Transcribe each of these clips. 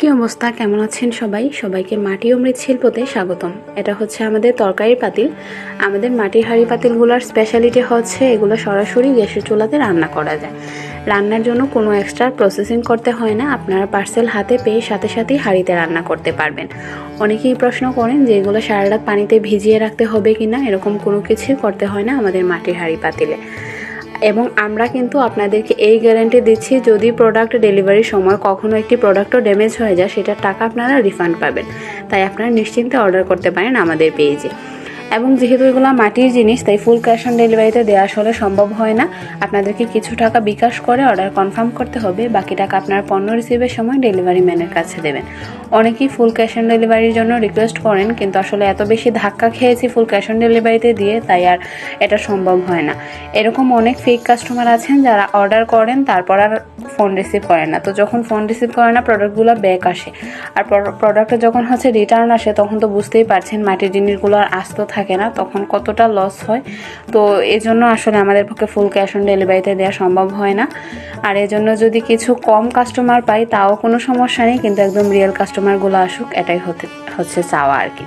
কি অবস্থা? কেমন আছেন সবাই? সবাইকে মাটি অমৃত শিল্পতে স্বাগতম। এটা হচ্ছে আমাদের তরকারি পাতিল। আমাদের মাটির হাঁড়ি পাতিলগুলোর স্পেশালিটি হচ্ছে এগুলো সরাসরি গ্যাসের চুলাতে রান্না করা যায়। রান্নার জন্য কোনো এক্সট্রা প্রসেসিং করতে হয় না। আপনারা পার্সেল হাতে পেয়ে সাথে সাথেই হাঁড়িতে রান্না করতে পারবেন। অনেকেই প্রশ্ন করেন যে এগুলো সারা রাত পানিতে ভিজিয়ে রাখতে হবে কি না এরকম কোনো কিছুই করতে হয় না আমাদের মাটির হাঁড়ি পাতিলে। এবং আমরা কিন্তু আপনাদেরকে এই গ্যারান্টি দিচ্ছি, যদি প্রোডাক্ট ডেলিভারির সময় কখনো একটি প্রোডাক্টও ড্যামেজ হয়ে যায়, সেটার টাকা আপনারা রিফান্ড পাবেন। তাই আপনারা নিশ্চিন্তে অর্ডার করতে পারেন আমাদের পেজে এবং যেহেতু এগুলো মাটির জিনিস, তাই ফুল ক্যাশ অন ডেলিভারিতে দেওয়া আসলে সম্ভব হয় না। আপনাদেরকে কিছু টাকা বিকাশ করে অর্ডার কনফার্ম করতে হবে, বাকি টাকা আপনার পণ্য রিসিভের সময় ডেলিভারি ম্যানের কাছে দেবেন। অনেকেই ফুল ক্যাশ অন ডেলিভারির জন্য রিকোয়েস্ট করেন, কিন্তু আসলে এত বেশি ধাক্কা খেয়েছি ফুল ক্যাশ অন ডেলিভারিতে দিয়ে, তাই আর এটা সম্ভব হয় না। এরকম অনেক ফেক কাস্টমার আছেন যারা অর্ডার করেন, তারপর আর ফোন রিসিভ করে না। তো যখন ফোন রিসিভ করে না, প্রোডাক্টগুলো ব্যাক আসে। আর প্রোডাক্টটা যখন হচ্ছে রিটার্ন আসে, তখন তো বুঝতেই পারছেন মাটির জিনিসগুলো আর আস্ত থাকে না, তখন কতটা লস হয়। তো এই জন্য আসলে আমাদের পক্ষে ফুল ক্যাশ অন ডেলিভারিতে দেওয়া সম্ভব হয় না। আর এজন্য যদি কিছু কম কাস্টমার পাই, তাও কোনো সমস্যা নেই, কিন্তু একদম রিয়েল কাস্টমারগুলো আসুক, এটাই হতে হচ্ছে চাওয়া আর কি।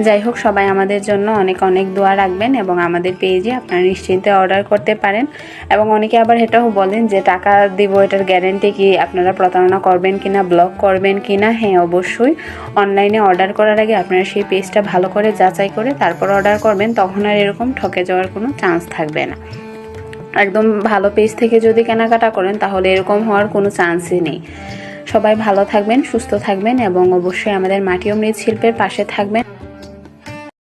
যাই হোক, সবাই আমাদের জন্য অনেক অনেক দোয়া রাখবেন এবং আমাদের পেজে আপনারা নিশ্চিন্তে অর্ডার করতে পারেন। এবং অনেকে আবার এটাও বলেন যে, টাকা দিব, এটার গ্যারেন্টি কি আপনারা প্রতারণা করবেন কিনা ব্লক করবেন কিনা? হ্যাঁ অবশ্যই। অনলাইনে অর্ডার করার আগে আপনারা সেই পেজটা ভালো করে যাচাই করে তারপর অর্ডার করবেন, তখন আর এরকম ঠকে যাওয়ার কোনো চান্স থাকবে না। একদম ভালো পেজ থেকে যদি কেনাকাটা করেন, তাহলে এরকম হওয়ার কোনো চান্সই নেই। সবাই ভালো থাকবেন, সুস্থ থাকবেন এবং অবশ্যই আমাদের মাটি অমৃত শিল্পের পাশে থাকবেন।